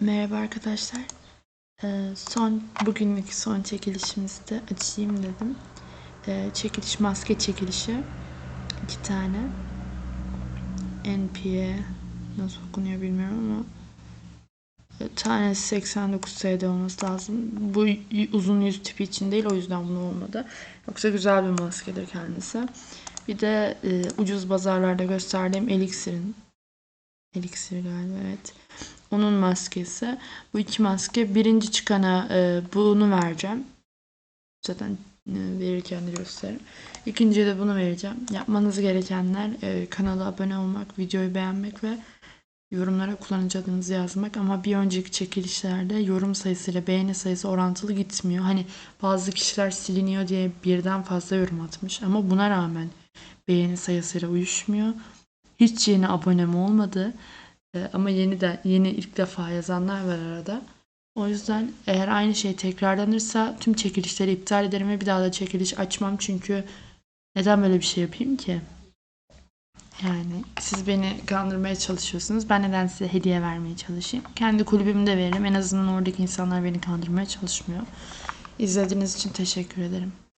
Merhaba arkadaşlar. Ee, son bugünlük son çekilişimizde açayım dedim. Ee, çekiliş maske çekilişi iki tane. NP'ye nasıl okunuyor bilmiyorum ama tanesi 89 SD olması lazım. Bu uzun yüz tipi için değil o yüzden bunu olmadı. Yoksa güzel bir maskedir kendisi. Bir de e, ucuz pazarlarda gösterdiğim Elixir'in Elixir galiba evet. Onun maskesi. Bu iki maske. Birinci çıkana e, bunu vereceğim. Zaten e, verirken de gösteririm. İkinciye de bunu vereceğim. Yapmanız gerekenler e, kanala abone olmak, videoyu beğenmek ve yorumlara kullanıcı adınızı yazmak. Ama bir önceki çekilişlerde yorum sayısıyla beğeni sayısı orantılı gitmiyor. Hani bazı kişiler siliniyor diye birden fazla yorum atmış. Ama buna rağmen beğeni sayısıyla uyuşmuyor. Hiç yeni abonem olmadı. Ee, ama yeni de yeni ilk defa yazanlar var arada. O yüzden eğer aynı şey tekrarlanırsa tüm çekilişleri iptal ederim ve bir daha da çekiliş açmam çünkü neden böyle bir şey yapayım ki? Yani siz beni kandırmaya çalışıyorsunuz. Ben neden size hediye vermeye çalışayım? Kendi kulübümü de veririm. En azından oradaki insanlar beni kandırmaya çalışmıyor. İzlediğiniz için teşekkür ederim.